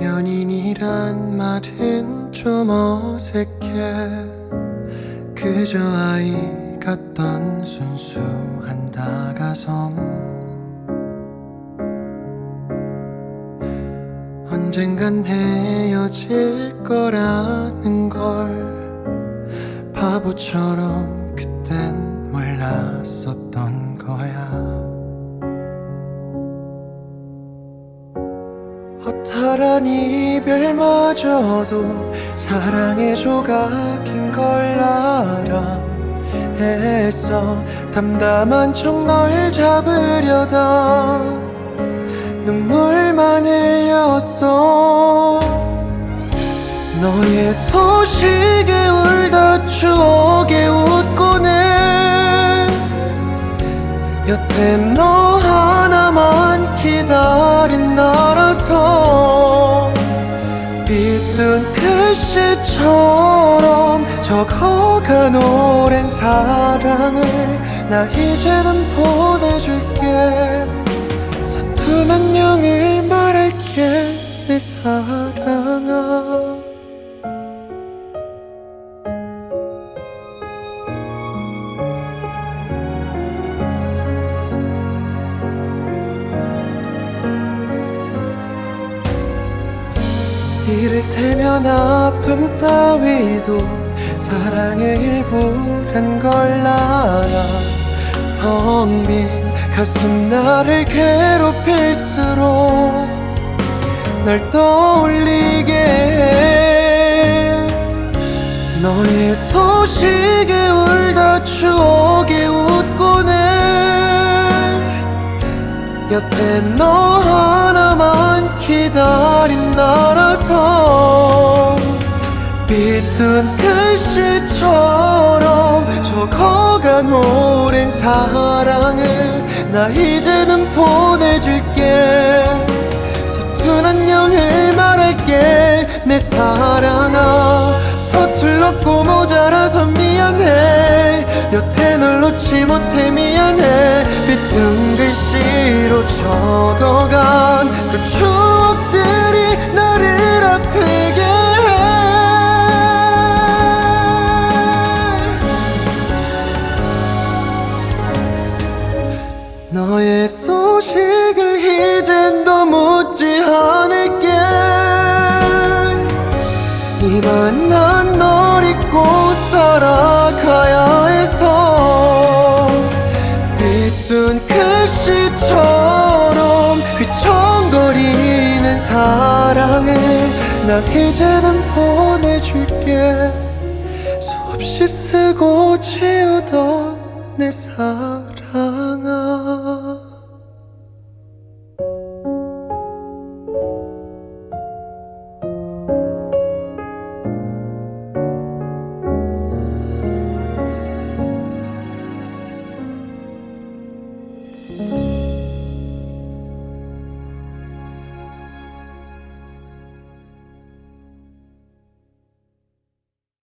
연인이란 말은 좀 어색해. 그저 아이 같던 순수한 다가섬 언젠간 헤어질 거라는 걸 바보처럼 그땐 몰랐었던 거야. 허탈한 이별마저도 사랑의 조각인 걸 알아. 했어 담담한 척 널 잡으려다 흘렸어. 너의 소식에 울다 추억에 웃고 내 여태 너 하나만 기다린 나라서 빗든 글씨처럼 적어간 오랜 사랑을 나 이제는 보내줄게 이를테면 아픔 따위도 사랑의 일부란 걸 알아. 텅 빈 가슴 나를 괴롭힐수록 널 떠올리게 해 너의 소식에 울다 추억에 웃고 내 곁에 너 하나만 기다린 나라서 빗든 글씨처럼 적어간 오랜 사랑을 나 이제는 보내줄게. 서툰 안녕을 말할게. 내 사랑아 서툴렀고 모자라서 미안해. 여태 널 놓지 못해 미안해. 빗든 글씨로 적어간 그 추억 너의 소식을 이젠 더 묻지 않을게. 이만 난 널 잊고 살아가야 해서 빗든 글씨처럼 휘청거리는 사랑을 나 이제는 보내줄게. 수없이 쓰고 지우던 내 사랑아